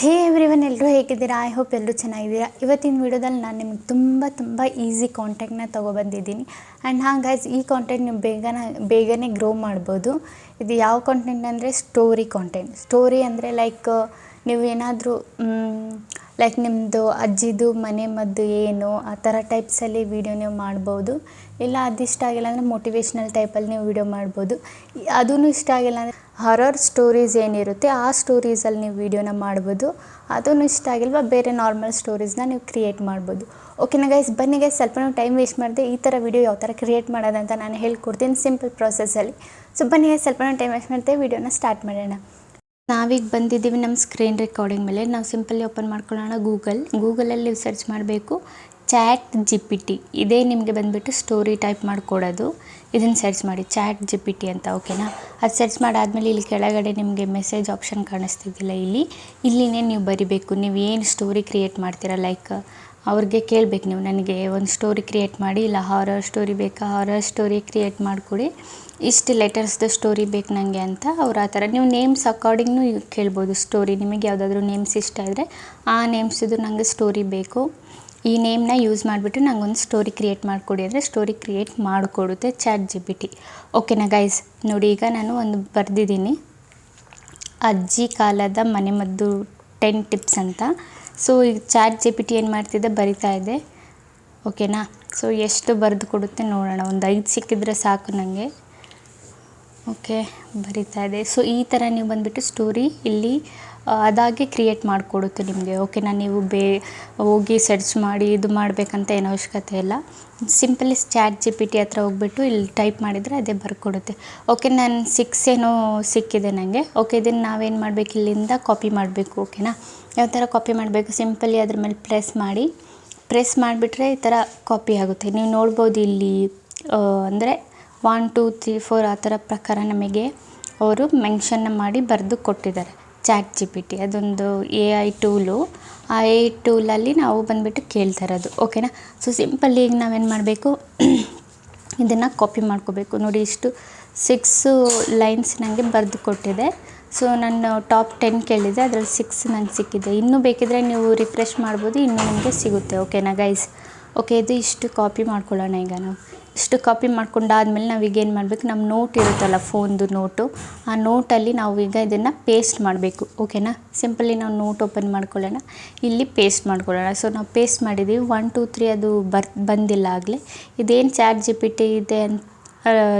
ಹೇ everyone ಎಲ್ಲರೂ ಹೇಗಿದ್ದೀರಾ? I hope ಎಲ್ಲರೂ ಚೆನ್ನಾಗಿದ್ದೀರಾ. ಇವತ್ತಿನ ವಿಡಿಯೋದಲ್ಲಿ ನಾನು ನಿಮ್ಗೆ ತುಂಬ ತುಂಬ ಈಸಿ ಕಾಂಟೆಂಟ್ನ ತೊಗೊಬಂದಿದ್ದೀನಿ. ಆ್ಯಂಡ್ ಹಾಂ ಗೈಸ್ ಈ ಕಾಂಟೆಂಟ್ ನೀವು ಬೇಗನ, ಬೇಗನೆ ಗ್ರೋ ಮಾಡ್ಬೋದು. ಇದು ಯಾವ ಕಾಂಟೆಂಟ್ ಅಂದರೆ ಸ್ಟೋರಿ ಕಾಂಟೆಂಟ್ ಸ್ಟೋರಿ ಅಂದರೆ ಲೈಕ್ ನೀವು ಏನಾದರೂ ಲೈಕ್ ನಿಮ್ಮದು ಅಜ್ಜಿದು, ಮನೆ ಮದ್ದು ಏನು, ಆ ಥರ ಟೈಪ್ಸಲ್ಲಿ ವೀಡಿಯೋ ನೀವು ಮಾಡ್ಬೋದು. ಇಲ್ಲ ಇಷ್ಟ ಆಗಿಲ್ಲ ಅಂದರೆ ಮೋಟಿವೇಶ್ನಲ್ ಟೈಪಲ್ಲಿ ನೀವು ವೀಡಿಯೋ ಮಾಡ್ಬೋದು. ಅದೂ ಇಷ್ಟ ಆಗಿಲ್ಲ ಅಂದರೆ ಹರರ್ ಸ್ಟೋರೀಸ್ ಏನಿರುತ್ತೆ, ಆ ಸ್ಟೋರೀಸಲ್ಲಿ ನೀವು ವೀಡಿಯೋನ ಮಾಡ್ಬೋದು. ಅದೂ ಇಷ್ಟ ಆಗಿಲ್ವಾ, ಬೇರೆ ನಾರ್ಮಲ್ ಸ್ಟೋರೀಸ್ನ ನೀವು ಕ್ರಿಯೇಟ್ ಮಾಡ್ಬೋದು. ಓಕೆನಾ ಗೈಸ್ ಬನ್ನಿ ಗೈಸ್ ಸ್ವಲ್ಪ ಟೈಮ್ ವೇಸ್ಟ್ ಮಾಡಿದೆ, ಈ ಥರ ವೀಡಿಯೋ ಯಾವ ಥರ ಕ್ರಿಯೇಟ್ ಮಾಡೋದಂತ ನಾನು ಹೇಳ್ಕೊಡ್ತೀನಿ ಸಿಂಪಲ್ ಪ್ರಾಸೆಸಲ್ಲಿ ಸೊ ಬನ್ನಿ ಗೈಸ್ ಸ್ವಲ್ಪ ನಾವು ಟೈಮ್ ವೇಸ್ಟ್ ಮಾಡಿದೆ ವೀಡಿಯೋನ ಸ್ಟಾರ್ಟ್ ಮಾಡೋಣ. ನಾವೀಗ ಬಂದಿದ್ದೀವಿ ನಮ್ಮ ಸ್ಕ್ರೀನ್ ರೆಕಾರ್ಡಿಂಗ್ ಮೇಲೆ. ನಾವು ಸಿಂಪಲ್ಲಿ ಓಪನ್ ಮಾಡ್ಕೊಳ್ಳೋಣ ಗೂಗಲ್ ಗೂಗಲಲ್ಲಿ ಸರ್ಚ್ ಮಾಡಬೇಕು. ಚಾಟ್ ಜಿ ಪಿ ಟಿ ಇದೇ ನಿಮಗೆ ಬಂದುಬಿಟ್ಟು ಸ್ಟೋರಿ ಟೈಪ್ ಮಾಡಿಕೊಡೋದು. ಇದನ್ನು ಸರ್ಚ್ ಮಾಡಿ, ಚಾಟ್ ಜಿ ಪಿ ಟಿ ಅಂತ ಓಕೆನಾ ಅದು ಸರ್ಚ್ ಮಾಡಾದಮೇಲೆ ಇಲ್ಲಿ ಕೆಳಗಡೆ ನಿಮಗೆ ಮೆಸೇಜ್ ಆಪ್ಷನ್ ಕಾಣಿಸ್ತಿದ್ದಿಲ್ಲ ಇಲ್ಲಿ. ಇಲ್ಲಿನೇ ನೀವು ಬರಿಬೇಕು. ನೀವು ಏನು ಸ್ಟೋರಿ ಕ್ರಿಯೇಟ್ ಮಾಡ್ತೀರಾ? ಲೈಕ್ ಅವ್ರಿಗೆ ಕೇಳಬೇಕು ನೀವು. ನನಗೆ ಒಂದು ಸ್ಟೋರಿ ಕ್ರಿಯೇಟ್ ಮಾಡಿ, ಇಲ್ಲ ಹಾರರ್ ಸ್ಟೋರಿ ಬೇಕಾ? ಹಾರರ್ ಸ್ಟೋರಿ ಕ್ರಿಯೇಟ್ ಮಾಡಿಕೊಡಿ. ಇಷ್ಟು ಲೆಟರ್ಸ್ದು ಸ್ಟೋರಿ ಬೇಕು ನನಗೆ ಅಂತ ಅವ್ರು ಆ ಥರ. ನೀವು ನೇಮ್ಸ್ ಅಕಾರ್ಡಿಂಗ್ನು ಕೇಳ್ಬೋದು ಸ್ಟೋರಿ ನಿಮಗೆ ಯಾವುದಾದ್ರೂ ನೇಮ್ಸ್ ಇಷ್ಟ ಆದರೆ ಆ ನೇಮ್ಸಿದು ನನಗೆ ಸ್ಟೋರಿ ಬೇಕು. ಈ ನೇಮ್ನ ಯೂಸ್ ಮಾಡಿಬಿಟ್ಟು ಒಂದು ಸ್ಟೋರಿ ಕ್ರಿಯೇಟ್ ಮಾಡಿಕೊಡಿ. ಅಂದರೆ ಸ್ಟೋರಿ ಕ್ರಿಯೇಟ್ ಮಾಡಿಕೊಡುತ್ತೆ ಚಾಟ್ ಜಿ ಪಿ ಟಿ ಓಕೆನಾ ಗೈಸ್ ನೋಡಿ ಈಗ ನಾನು ಒಂದು ಬರೆದಿದ್ದೀನಿ. ಅಜ್ಜಿ ಕಾಲದ ಮನೆಮದ್ದು ಟೆನ್ ಟಿಪ್ಸ್ ಅಂತ. ಸೊ ಈಗ ಚಾಟ್ ಜಿ ಪಿ ಟಿ ಏನು ಮಾಡ್ತಿದ್ದೆ ಬರಿತಾ ಇದೆ. ಓಕೆನಾ ಸೊ ಎಷ್ಟು ಬರೆದು ಕೊಡುತ್ತೆ ನೋಡೋಣ. ಒಂದು ಐದು ಸಿಕ್ಕಿದ್ರೆ ಸಾಕು ನನಗೆ ಓಕೆ ಬರಿತಾ ಇದೆ. ಸೊ ಈ ಥರ ನೀವು ಬಂದುಬಿಟ್ಟು ಸ್ಟೋರಿ ಇಲ್ಲಿ ಅದಾಗೆ ಕ್ರಿಯೇಟ್ ಮಾಡಿಕೊಡುತ್ತೆ ನಿಮಗೆ. ಓಕೆನಾ ನೀವು ಬೇ, ಹೋಗಿ ಸರ್ಚ್ ಮಾಡಿ ಇದು ಮಾಡಬೇಕಂತ ಏನು ಅವಶ್ಯಕತೆ ಇಲ್ಲ. Simply chat G P T ಹತ್ರ ಹೋಗ್ಬಿಟ್ಟು ಇಲ್ಲಿ ಟೈಪ್ ಮಾಡಿದರೆ ಅದೇ ಬರ್ಕೊಡುತ್ತೆ. ಓಕೆ ನಾನು ಸಿಕ್ಸ್ ಏನೋ ಸಿಕ್ಕಿದೆ ನನಗೆ ಓಕೆ ಇದನ್ನು ನಾವೇನು ಮಾಡಬೇಕು? ಇಲ್ಲಿಂದ ಕಾಪಿ ಮಾಡಬೇಕು ಓಕೆನಾ ಯಾವ ಥರ ಕಾಪಿ ಮಾಡಬೇಕು? ಸಿಂಪಲಿ ಅದ್ರ ಮೇಲೆ ಪ್ರೆಸ್ ಮಾಡಿ. ಪ್ರೆಸ್ ಮಾಡಿಬಿಟ್ರೆ ಈ ಥರ ಕಾಪಿ ಆಗುತ್ತೆ. ನೀವು ನೋಡ್ಬೋದು ಇಲ್ಲಿ ಅಂದರೆ ಒನ್ ಟೂ ತ್ರೀ ಫೋರ್ ಆ ಥರ ಪ್ರಕಾರ ನಮಗೆ ಅವರು ಮೆನ್ಷನ್ನ ಮಾಡಿ ಬರೆದು ಕೊಟ್ಟಿದ್ದಾರೆ. ಚಾಟ್ ಜಿ ಪಿ ಟಿ ಅದೊಂದು ಎ ಐ ಟೂಲು. ಆ ಎ ಐ ಟೂಲಲ್ಲಿ ನಾವು ಬಂದುಬಿಟ್ಟು ಕೇಳ್ತಾ ಇರೋದು, ಓಕೆನಾ? ಸೊ ಸಿಂಪಲ್ ಈಗ ನಾವೇನು ಮಾಡಬೇಕು? ಇದನ್ನು ಕಾಪಿ ಮಾಡ್ಕೋಬೇಕು. ನೋಡಿ, ಇಷ್ಟು ಸಿಕ್ಸು ಲೈನ್ಸ್ ನನಗೆ ಬರೆದು ಕೊಟ್ಟಿದೆ. ಸೊ ನಾನು ಟಾಪ್ ಟೆನ್ ಕೇಳಿದೆ, ಅದರಲ್ಲಿ ಸಿಕ್ಸ್ ನಂಗೆ ಸಿಕ್ಕಿದೆ. ಇನ್ನೂ ಬೇಕಿದ್ರೆ ನೀವು ರಿಫ್ರೆಶ್ ಮಾಡ್ಬೋದು, ಇನ್ನೂ ನಿಮಗೆ ಸಿಗುತ್ತೆ, ಓಕೆನಾ ಗೈಸ್? ಓಕೆ, ಇದು ಇಷ್ಟು ಕಾಪಿ ಮಾಡ್ಕೊಳ್ಳೋಣ ಈಗ ನಾವು. ಇಷ್ಟು ಕಾಪಿ ಮಾಡ್ಕೊಂಡಾದ್ಮೇಲೆ ನಾವೀಗೇನು ಮಾಡಬೇಕು ನಮ್ಮ ನೋಟ್ ಇರುತ್ತಲ್ಲ ಫೋನ್ದು ನೋಟು ಆ ನೋಟಲ್ಲಿ ಈಗ ಇದನ್ನು ಪೇಸ್ಟ್ ಮಾಡಬೇಕು ಓಕೆನಾ ಸಿಂಪಲಿ ನಾವು ನೋಟ್ ಓಪನ್ ಮಾಡ್ಕೊಳ್ಳೋಣ. ಇಲ್ಲಿ ಪೇಸ್ಟ್ ಮಾಡ್ಕೊಳ್ಳೋಣ. ಸೊ ನಾವು ಪೇಸ್ಟ್ ಮಾಡಿದ್ದೀವಿ ಒನ್ ಟೂ ತ್ರೀ ಅದು ಬರ್, ಬಂದಿಲ್ಲ ಆಗಲೇ. ಇದೇನು ಚಾಟ್ ಜಿ ಪಿ ಟಿ ಇದೆ ಅಂತ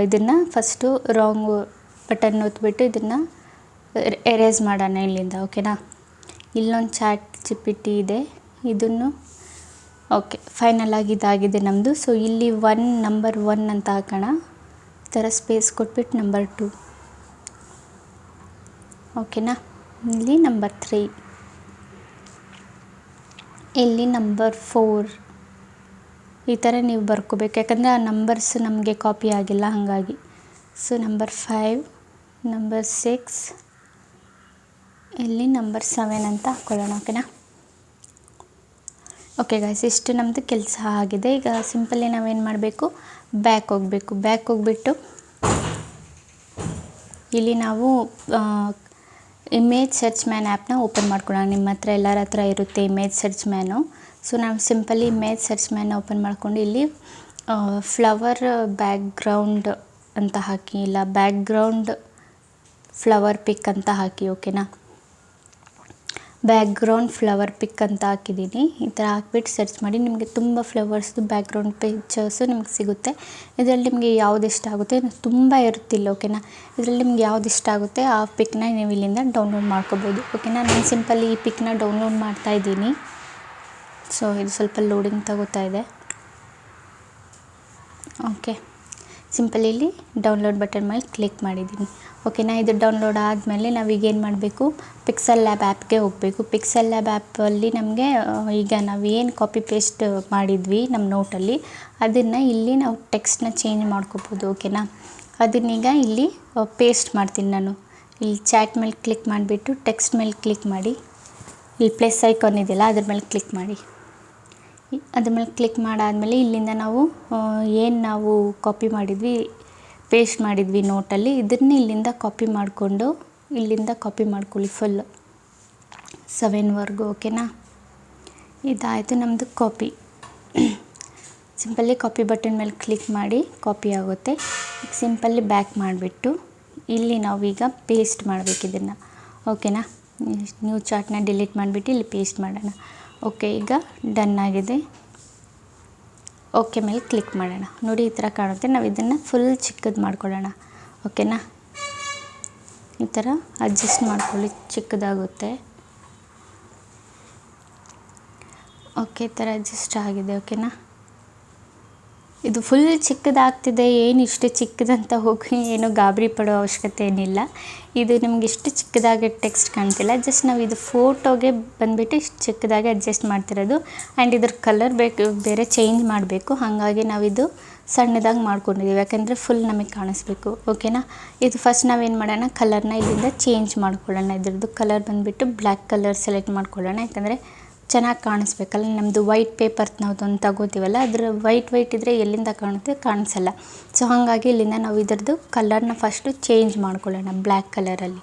ಇದನ್ನು ಫಸ್ಟು ರಾಂಗ್ ಬಟನ್ ಒತ್ಬಿಟ್ಟು ಇದನ್ನು ಎರೇಸ್ ಮಾಡೋಣ ಇಲ್ಲಿಂದ ಓಕೆನಾ ಇಲ್ಲೊಂದು ಚಾಟ್ ಜಿ ಪಿ ಟಿ ಇದೆ. ಇದನ್ನು ಓಕೆ ಫೈನಲ್ ಆಗಿ ಇದಾಗಿದೆ ನಮ್ಮದು ಸೊ ಇಲ್ಲಿ ಒನ್ ನಂಬರ್ ಒನ್ ಅಂತ ಹಾಕೋಣ. ಈ ಥರ ಸ್ಪೇಸ್ ಕೊಟ್ಬಿಟ್ಟು ನಂಬರ್ ಟು ಓಕೆನಾ ಇಲ್ಲಿ ನಂಬರ್ ತ್ರೀ ಇಲ್ಲಿ ನಂಬರ್ ಫೋರ್ ಈ ಥರ ನೀವು ಬರ್ಕೋಬೇಕು. ಯಾಕಂದರೆ ಆ ನಂಬರ್ಸ್ ನಮಗೆ ಕಾಪಿ ಆಗಿಲ್ಲ, ಹಾಗಾಗಿ. So number five number six ಇಲ್ಲಿ ನಂಬರ್ ಸೆವೆನ್ ಅಂತ ಹಾಕ್ಕೊಳ್ಳೋಣ ಓಕೆನಾ ಓಕೆ ಗಾಯ್ಸ್ ಇಷ್ಟು ನಮ್ಮದು ಕೆಲಸ ಆಗಿದೆ. ಈಗ ಸಿಂಪಲ್ಲಿ ನಾವೇನು ಮಾಡಬೇಕು? ಬ್ಯಾಕ್ ಹೋಗಬೇಕು. ಬ್ಯಾಕ್ ಹೋಗ್ಬಿಟ್ಟು ಇಲ್ಲಿ ನಾವು ಇಮೇಜ್ ಸರ್ಚ್ ಮ್ಯಾನ್ ಆ್ಯಪ್ನ ಓಪನ್ ಮಾಡ್ಕೊಳ್ಳೋಣ. ನಿಮ್ಮ ಹತ್ರ, ಎಲ್ಲರ ಹತ್ರ ಇರುತ್ತೆ ಇಮೇಜ್ ಸರ್ಚ್ ಮ್ಯಾನು ಸೊ ನಾವು simply image search man open ಮಾಡ್ಕೊಂಡು ಇಲ್ಲಿ ಫ್ಲವರ್ ಬ್ಯಾಕ್ಗ್ರೌಂಡ್ ಅಂತ ಹಾಕಿ, ಇಲ್ಲ ಬ್ಯಾಕ್ಗ್ರೌಂಡ್ ಫ್ಲವರ್ ಪಿಕ್ ಅಂತ ಹಾಕಿ ಓಕೆನಾ ಬ್ಯಾಕ್ಗ್ರೌಂಡ್ ಫ್ಲವರ್ ಪಿಕ್ ಅಂತ ಹಾಕಿದ್ದೀನಿ. ಈ ಥರ ಹಾಕ್ಬಿಟ್ಟು ಸರ್ಚ್ ಮಾಡಿ ನಿಮಗೆ ತುಂಬ ಫ್ಲವರ್ಸ್ದು ಬ್ಯಾಕ್ಗ್ರೌಂಡ್ ಪಿಕ್ಚರ್ಸು ನಿಮ್ಗೆ ಸಿಗುತ್ತೆ. ಇದರಲ್ಲಿ ನಿಮಗೆ ಯಾವ್ದು ಇಷ್ಟ ಆಗುತ್ತೆ ತುಂಬ ಇರುತ್ತಿಲ್ಲ ಓಕೆನಾ ಇದರಲ್ಲಿ ನಿಮ್ಗೆ ಯಾವ್ದು ಇಷ್ಟ ಆಗುತ್ತೆ ಆ ಪಿಕ್ನ ನೀವು ಇಲ್ಲಿಂದ ಡೌನ್ಲೋಡ್ ಮಾಡ್ಕೋಬೋದು ಓಕೆನಾ ನಾನು ಸಿಂಪಲ್ಲಿ ಈ ಪಿಕ್ನ ಡೌನ್ಲೋಡ್ ಮಾಡ್ತಾ ಇದ್ದೀನಿ. ಸೊ ಇದು ಸ್ವಲ್ಪ ಲೋಡಿಂಗ್ ತಗೋತಾ ಇದೆ. ಓಕೆ ಸಿಂಪಲ್ ಇಲ್ಲಿ ಡೌನ್ಲೋಡ್ ಬಟನ್ ಮೇಲೆ ಕ್ಲಿಕ್ ಮಾಡಿದ್ದೀನಿ. ಓಕೆನಾ ಇದು ಡೌನ್ಲೋಡ್ ಆದಮೇಲೆ ನಾವೀಗ ಏನು ಮಾಡಬೇಕು? ಪಿಕ್ಸೆಲ್ ಲ್ಯಾಬ್ ಆ್ಯಪ್ಗೆ ಹೋಗಬೇಕು. ಪಿಕ್ಸೆಲ್ ಲ್ಯಾಬ್ ಆ್ಯಪಲ್ಲಿ ನಮಗೆ ಈಗ ನಾವು ಏನು ಕಾಪಿ ಪೇಸ್ಟ್ ಮಾಡಿದ್ವಿ ನಮ್ಮ ನೋಟಲ್ಲಿ ಅದನ್ನು ಇಲ್ಲಿ ನಾವು ಟೆಕ್ಸ್ಟ್ನ ಚೇಂಜ್ ಮಾಡ್ಕೋಬೋದು ಓಕೆನಾ ಅದನ್ನೀಗ ಇಲ್ಲಿ ಪೇಸ್ಟ್ ಮಾಡ್ತೀನಿ ನಾನು. ಇಲ್ಲಿ ಚಾಟ್ ಮೇಲೆ ಕ್ಲಿಕ್ ಮಾಡಿಬಿಟ್ಟು ಟೆಕ್ಸ್ಟ್ ಮೇಲೆ ಕ್ಲಿಕ್ ಮಾಡಿ. ಇಲ್ಲಿ ಪ್ಲಸ್ ಐಕಾನ್ ಇದೆಯಲ್ಲ, ಅದ್ರ ಮೇಲೆ ಕ್ಲಿಕ್ ಮಾಡಿ. ಅದ್ರ ಮೇಲೆ ಕ್ಲಿಕ್ ಮಾಡಾದಮೇಲೆ ಇಲ್ಲಿಂದ ನಾವು ಏನು ನಾವು ಕಾಪಿ ಮಾಡಿದ್ವಿ? ಪೇಸ್ಟ್ ಮಾಡಿದ್ವಿ ನೋಟಲ್ಲಿ. ಇದನ್ನ ಇಲ್ಲಿಂದ ಕಾಪಿ ಮಾಡಿಕೊಂಡು ಇಲ್ಲಿಂದ ಕಾಪಿ ಮಾಡ್ಕೊಳ್ಳಿ ಫುಲ್ ಸೆವೆನ್ವರೆಗೂ ಓಕೆನಾ ಇದಾಯಿತು ನಮ್ಮದು ಕಾಪಿ ಸಿಂಪಲ್ಲಿ ಕಾಪಿ ಬಟನ್ ಮೇಲೆ ಕ್ಲಿಕ್ ಮಾಡಿ ಕಾಪಿ ಆಗುತ್ತೆ. ಸಿಂಪಲ್ಲಿ ಬ್ಯಾಕ್ ಮಾಡಿಬಿಟ್ಟು ಇಲ್ಲಿ ನಾವೀಗ ಪೇಸ್ಟ್ ಮಾಡಬೇಕು ಇದನ್ನು. ಓಕೆನಾ ನ್ಯೂ ಚಾರ್ಟ್ನ ಡಿಲೀಟ್ ಮಾಡಿಬಿಟ್ಟು ಇಲ್ಲಿ ಪೇಸ್ಟ್ ಮಾಡೋಣ. ಓಕೆ ಈಗ ಡನ್ ಆಗಿದೆ. ಓಕೆ ಮೇಲೆ ಕ್ಲಿಕ್ ಮಾಡೋಣ. ನೋಡಿ ಈ ಥರ ಕಾಣುತ್ತೆ. ನಾವು ಇದನ್ನು ಫುಲ್ ಚಿಕ್ಕದು ಮಾಡ್ಕೊಳ್ಳೋಣ. ಓಕೆನಾ ಈ ಥರ ಅಡ್ಜಸ್ಟ್ ಮಾಡ್ಕೊಳ್ಳಿ, ಚಿಕ್ಕದಾಗುತ್ತೆ. ಓಕೆ ಈ ಥರ ಅಡ್ಜಸ್ಟ್ ಆಗಿದೆ. ಓಕೆನಾ ಇದು ಫುಲ್ ಚಿಕ್ಕದಾಗ್ತಿದೆ, ಏನು ಇಷ್ಟು ಚಿಕ್ಕದಂತ ಹೋಗಿ ಏನು ಗಾಬರಿ ಪಡೋ ಅವಶ್ಯಕತೆ ಏನಿಲ್ಲ. ಇದು ನಿಮ್ಗೆ ಇಷ್ಟು ಚಿಕ್ಕದಾಗಿ ಟೆಕ್ಸ್ಟ್ ಕಾಣ್ತಿಲ್ಲ ಜಸ್ಟ್ ನಾವು ಇದು ಫೋಟೋಗೆ ಬಂದುಬಿಟ್ಟು ಇಷ್ಟು ಚಿಕ್ಕದಾಗಿ ಅಡ್ಜಸ್ಟ್ ಮಾಡ್ತಿರೋದು. ಆ್ಯಂಡ್ ಇದ್ರ ಕಲರ್ ಬೇಕು, ಬೇರೆ ಚೇಂಜ್ ಮಾಡಬೇಕು. ಹಾಗಾಗಿ ನಾವಿದು ಸಣ್ಣದಾಗಿ ಮಾಡ್ಕೊಂಡಿದ್ದೀವಿ ಯಾಕಂದರೆ ಫುಲ್ ನಮಗೆ ಕಾಣಿಸ್ಬೇಕು. ಓಕೆನಾ ಇದು ಫಸ್ಟ್ ನಾವೇನು ಮಾಡೋಣ ಕಲರ್ನ ಇಲ್ಲಿಂದ ಚೇಂಜ್ ಮಾಡ್ಕೊಳ್ಳೋಣ. ಇದ್ರದ್ದು ಕಲರ್ ಬಂದುಬಿಟ್ಟು ಬ್ಲ್ಯಾಕ್ ಕಲರ್ ಸೆಲೆಕ್ಟ್ ಮಾಡ್ಕೊಳ್ಳೋಣ. ಯಾಕಂದರೆ ಚೆನ್ನಾಗಿ ಕಾಣಿಸ್ಬೇಕಲ್ಲ ನಮ್ಮದು ವೈಟ್ ಪೇಪರ್ ನಾವು ಒಂದು ತಗೋತೀವಲ್ಲ, ಅದ್ರ ವೈಟ್ ವೈಟ್ ಇದ್ದರೆ ಎಲ್ಲಿಂದ ಕಾಣುತ್ತೆ ಕಾಣಿಸಲ್ಲ. ಸೊ ಹಾಗಾಗಿ ಇಲ್ಲಿಂದ ನಾವು ಇದರದ್ದು ಕಲರ್ನ ಫಸ್ಟು ಚೇಂಜ್ ಮಾಡ್ಕೊಳ್ಳೋಣ ಬ್ಲ್ಯಾಕ್ ಕಲರಲ್ಲಿ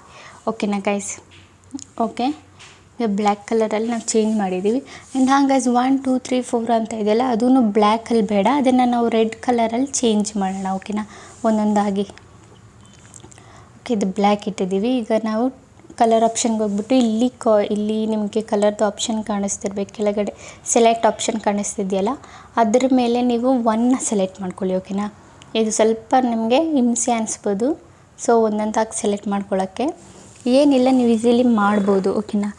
ಓಕೆನಾ ಗೈಸ್ ಓಕೆ ಈಗ ಬ್ಲ್ಯಾಕ್ ಕಲರಲ್ಲಿ ನಾವು ಚೇಂಜ್ ಮಾಡಿದ್ದೀವಿ ಆ್ಯಂಡ್ ಹಾಗಾಗಿ ಒನ್ ಟೂ ತ್ರೀ ಫೋರ್ ಅಂತ ಇದೆಯಲ್ಲ ಅದೂ ಬ್ಲ್ಯಾಕಲ್ಲಿ ಬೇಡ. ಅದನ್ನು ನಾವು ರೆಡ್ ಕಲರಲ್ಲಿ ಚೇಂಜ್ ಮಾಡೋಣ. ಓಕೆನಾ ಒಂದೊಂದಾಗಿ. ಓಕೆ ಇದು ಬ್ಲ್ಯಾಕ್ ಇಟ್ಟಿದ್ದೀವಿ ಈಗ ನಾವು ಕಲರ್ ಆಪ್ಷನ್ಗೆ ಹೋಗ್ಬಿಟ್ಟು ಇಲ್ಲಿ ಕಾ, ಇಲ್ಲಿ ನಿಮಗೆ ಕಲರ್ದು ಆಪ್ಷನ್ ಕಾಣಿಸ್ತಿರ್ಬೇಕು. ಕೆಳಗಡೆ ಸೆಲೆಕ್ಟ್ ಆಪ್ಷನ್ ಕಾಣಿಸ್ತಿದೆಯಲ್ಲ, ಅದ್ರ ಮೇಲೆ ನೀವು ಒನ್ನ ಸೆಲೆಕ್ಟ್ ಮಾಡ್ಕೊಳ್ಳಿ ಓಕೆನಾ ಇದು ಸ್ವಲ್ಪ ನಿಮಗೆ ಹಿಂಸೆ ಅನಿಸ್ಬೋದು. ಸೊ ಒಂದೊಂದಾಗಿ ಸೆಲೆಕ್ಟ್ ಮಾಡ್ಕೊಳ್ಳೋಕ್ಕೆ. ಏನಿಲ್ಲ, ನೀವು ಈಸಿಲಿ ಮಾಡ್ಬೋದು ಓಕೆನಾ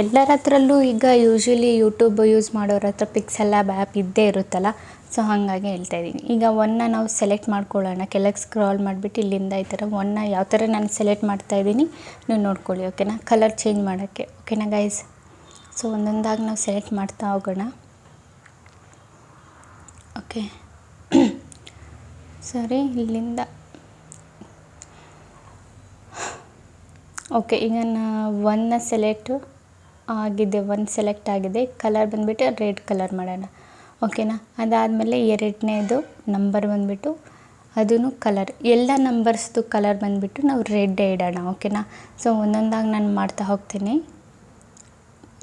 ಎಲ್ಲರ ಹತ್ರಲ್ಲೂ ಈಗ ಯೂಶ್ವಲಿ ಯೂಟ್ಯೂಬ್ ಯೂಸ್ ಮಾಡೋರ ಹತ್ರ ಪಿಕ್ಸೆಲ್ ಲ್ಯಾಬ್ ಇದ್ದೇ ಇರುತ್ತಲ್ಲ ಸೊ ಹಾಗಾಗಿ ಹೇಳ್ತಾ ಇದ್ದೀನಿ. ಈಗ ಒನ್ನ ನಾವು ಸೆಲೆಕ್ಟ್ ಮಾಡ್ಕೊಳ್ಳೋಣ. ಕೆಳಗೆ ಸ್ಕ್ರಾಲ್ ಮಾಡಿಬಿಟ್ಟು ಇಲ್ಲಿಂದ ಈ ಥರ ಒನ್ನ ಯಾವ ಥರ ನಾನು ಸೆಲೆಕ್ಟ್ ಮಾಡ್ತಾ ಇದ್ದೀನಿ, ನೀವು ನೋಡ್ಕೊಳ್ಳಿ ಓಕೆನಾ ಕಲರ್ ಚೇಂಜ್ ಮಾಡೋಕ್ಕೆ ಓಕೆನಾ ಗೈಸ್ ಸೊ ಒಂದೊಂದಾಗಿ ನಾವು ಸೆಲೆಕ್ಟ್ ಮಾಡ್ತಾ ಹೋಗೋಣ. ಓಕೆ ಸರಿ ಇಲ್ಲಿಂದ. ಓಕೆ ಈಗ ನಾ ಒನ್ನ ಸೆಲೆಕ್ಟು ಆಗಿದೆ ಒನ್ ಸೆಲೆಕ್ಟ್ ಆಗಿದೆ. ಕಲರ್ ಬಂದುಬಿಟ್ಟು ರೆಡ್ ಕಲರ್ ಮಾಡೋಣ. ಓಕೆನಾ? ಅದಾದಮೇಲೆ ಎರಡನೇದು ನಂಬರ್ ಬಂದುಬಿಟ್ಟು ಅದೂ ಕಲರ್ ಎಲ್ಲ ನಂಬರ್ಸ್ದು ಕಲರ್ ಬಂದುಬಿಟ್ಟು ನಾವು ರೆಡ್ ಇಡೋಣ, ಓಕೆನಾ? ಸೊ ಒಂದೊಂದಾಗಿ ನಾನು ಮಾಡ್ತಾ ಹೋಗ್ತೀನಿ.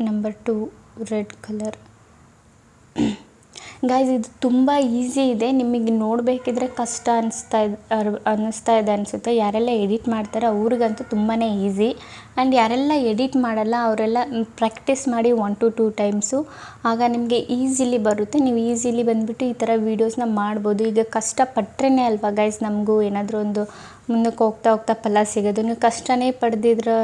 Number two red colour guys ಇದು ತುಂಬ ಈಸಿ ಇದೆ. ನಿಮಗೆ ನೋಡಬೇಕಿದ್ರೆ ಕಷ್ಟ ಅನಿಸ್ತಾ ಇದೆ ಅನ್ನಿಸ್ತಾ ಇದೆ ಅನಿಸುತ್ತೆ. ಯಾರೆಲ್ಲ ಎಡಿಟ್ ಮಾಡ್ತಾರೆ ಅವ್ರಿಗಂತೂ ತುಂಬಾ ಈಸಿ ಆ್ಯಂಡ್ ಯಾರೆಲ್ಲ ಎಡಿಟ್ ಮಾಡಲ್ಲ, ಅವರೆಲ್ಲ ಪ್ರಾಕ್ಟೀಸ್ ಮಾಡಿ ಒನ್ ಟು ಟೂ ಟೈಮ್ಸು ಆಗ ನಿಮಗೆ ಈಸಿಲಿ ಬರುತ್ತೆ. ನೀವು ಈಸಿಲಿ ಬಂದುಬಿಟ್ಟು ಈ ಥರ ವೀಡಿಯೋಸ್ನ ಮಾಡ್ಬೋದು. ಈಗ ಕಷ್ಟಪಟ್ಟರೆ ಅಲ್ವಾ ಗೈಸ್ ನಮಗೂ ಏನಾದರೂ ಒಂದು ಮುಂದಕ್ಕೆ ಹೋಗ್ತಾ ಹೋಗ್ತಾ ಫಲ ಸಿಗೋದು. ನೀವು ಕಷ್ಟನೇ ಪಡೆದಿದ್ರೆ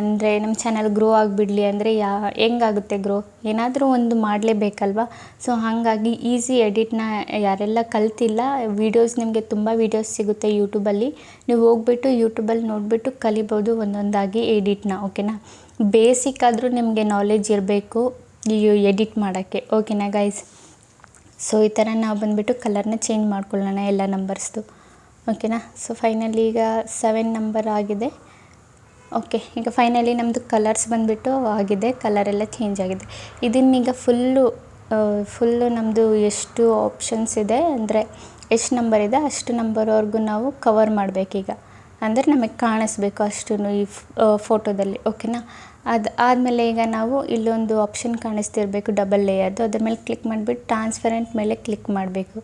ಅಂದರೆ ನಮ್ಮ ಚಾನಲ್ ಗ್ರೋ ಆಗಿಬಿಡಲಿ ಅಂದರೆ ಯಾ, ಹೆಂಗಾಗುತ್ತೆ ಗ್ರೋ ಏನಾದರೂ ಒಂದು ಮಾಡಲೇಬೇಕಲ್ವ? ಸೊ ಹಾಗಾಗಿ ಈಸಿ ಎಡಿಟ್ನ ಯಾರೆಲ್ಲ ಕಲ್ತಿಲ್ಲ ವೀಡಿಯೋಸ್ ನಿಮಗೆ ತುಂಬ ವೀಡಿಯೋಸ್ ಸಿಗುತ್ತೆ ಯೂಟ್ಯೂಬಲ್ಲಿ ನೀವು ಹೋಗ್ಬಿಟ್ಟು ಯೂಟ್ಯೂಬಲ್ಲಿ ನೋಡಿಬಿಟ್ಟು ಕಲಿಬೋದು ಒಂದೊಂದಾಗಿ ಎಡಿಟ್ನ ಓಕೆನಾ ಬೇಸಿಕ್ ಆದರೂ ನಿಮಗೆ ನಾಲೆಜ್ ಇರಬೇಕು ಎಡಿಟ್ ಮಾಡೋಕ್ಕೆ ಓಕೆನಾ ಗೈಸ್ ಸೊ ಈ ಥರ ನಾವು ಬಂದುಬಿಟ್ಟು ಕಲರ್ನ ಚೇಂಜ್ ಮಾಡ್ಕೊಳ್ಳೋಣ, ಎಲ್ಲ ನಂಬರ್ಸ್ದು ಓಕೆನಾ? ಸೊ ಫೈನಲಿ ಈಗ ಸೆವೆನ್ ನಂಬರ್ ಆಗಿದೆ. ಓಕೆ ಈಗ ಫೈನಲಿ ನಮ್ಮದು ಕಲರ್ಸ್ ಬಂದುಬಿಟ್ಟು ಆಗಿದೆ. ಕಲರೆಲ್ಲ ಚೇಂಜ್ ಆಗಿದೆ. ಇದನ್ನೀಗ ಫುಲ್ಲು ಫುಲ್ಲು ನಮ್ಮದು ಎಷ್ಟು ಆಪ್ಷನ್ಸ್ ಇದೆ ಅಂದರೆ ಎಷ್ಟು ನಂಬರ್ ಇದೆ ಅಷ್ಟು ನಂಬರ್ವರೆಗೂ ನಾವು ಕವರ್ ಮಾಡಬೇಕೀಗ. ಅಂದರೆ ನಮಗೆ ಕಾಣಿಸ್ಬೇಕು ಅಷ್ಟೂ ಈ ಫೋಟೋದಲ್ಲಿ ಓಕೆನಾ ಅದು, ಆದಮೇಲೆ ಈಗ ನಾವು ಇಲ್ಲೊಂದು ಆಪ್ಷನ್ ಕಾಣಿಸ್ತಿರಬೇಕು ಡಬಲ್ ಲೇಯರ್ದು ಅದ್ರ ಮೇಲೆ ಕ್ಲಿಕ್ ಮಾಡಿಬಿಟ್ಟು ಟ್ರಾನ್ಸ್ಪರೆಂಟ್ ಮೇಲೆ ಕ್ಲಿಕ್ ಮಾಡಬೇಕು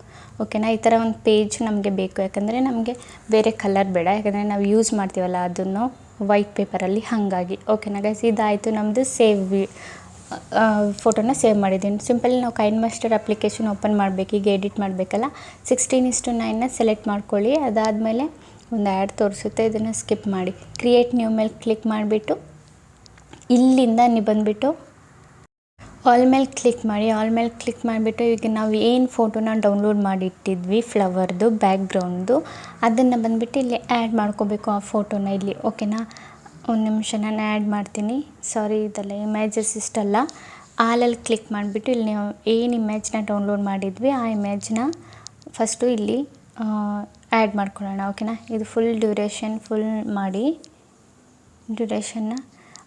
ಓಕೆನಾ ಈ ಥರ ಒಂದು ಪೇಜ್ ನಮಗೆ ಬೇಕು. ಯಾಕಂದರೆ ನಮಗೆ ಬೇರೆ ಕಲರ್ ಬೇಡ. ಯಾಕಂದರೆ ನಾವು ಯೂಸ್ ಮಾಡ್ತೀವಲ್ಲ, ಅದನ್ನು ವೈಟ್ ಪೇಪರಲ್ಲಿ ಹಾಗಾಗಿ ಓಕೆನಾ ಗೈಸ್ ಇದಾಯಿತು ನಮ್ಮದು ಸೇವ್ ಫೋಟೋನ ಸೇವ್ ಮಾಡಿದ್ದೀನಿ. ಸಿಂಪಲ್ ನಾವು ಕೈನ್ ಮಾಸ್ಟರ್ ಅಪ್ಲಿಕೇಶನ್ ಓಪನ್ ಮಾಡಬೇಕು, ಈಗ ಎಡಿಟ್ ಮಾಡಬೇಕಲ್ಲ? ಸಿಕ್ಸ್ಟೀನ್ ಇಸ್ಟು ನೈನ್ನ ಸೆಲೆಕ್ಟ್ ಮಾಡ್ಕೊಳ್ಳಿ. ಅದಾದಮೇಲೆ ಒಂದು ಆ್ಯಡ್ ತೋರಿಸುತ್ತೆ, ಇದನ್ನು ಸ್ಕಿಪ್ ಮಾಡಿ. ಕ್ರಿಯೇಟ್ ನ್ಯೂ ಮೇಲೆ ಕ್ಲಿಕ್ ಮಾಡಿಬಿಟ್ಟು, ಇಲ್ಲಿಂದ ನೀವು ಬಂದುಬಿಟ್ಟು ಆಲ್ ಮೇಲೆ ಕ್ಲಿಕ್ ಮಾಡಿ. ಆಲ್ ಮೇಲೆ ಕ್ಲಿಕ್ ಮಾಡಿಬಿಟ್ಟು, ಈಗ ನಾವು ಏನು ಫೋಟೋನ ಡೌನ್ಲೋಡ್ ಮಾಡಿಟ್ಟಿದ್ವಿ ಫ್ಲವರ್ದು ಬ್ಯಾಕ್ಗ್ರೌಂಡ್ದು ಅದನ್ನು ಬಂದುಬಿಟ್ಟು ಇಲ್ಲಿ ಆ್ಯಡ್ ಮಾಡ್ಕೋಬೇಕು ಆ ಫೋಟೋನ ಇಲ್ಲಿ. ಓಕೆನಾ ಒಂದು ನಿಮಿಷ, ನಾನು ಆ್ಯಡ್ ಮಾಡ್ತೀನಿ. ಸಾರಿ ಇದೆಲ್ಲ ಇಮೇಜಸ್ ಇಷ್ಟಲ್ಲ ಆಲಲ್ಲಿ ಕ್ಲಿಕ್ ಮಾಡಿಬಿಟ್ಟು, ಇಲ್ಲಿ ನೀವು ಏನು ಇಮೇಜ್ನ ಡೌನ್ಲೋಡ್ ಮಾಡಿದ್ವಿ, ಆ ಇಮೇಜ್ನ ಫಸ್ಟು ಇಲ್ಲಿ ಆ್ಯಡ್ ಮಾಡ್ಕೊಳ್ಳೋಣ ಓಕೆನಾ ಇದು ಫುಲ್ ಡ್ಯೂರೇಷನ್ ಫುಲ್ ಮಾಡಿ ಡ್ಯೂರೇಷನ್ನ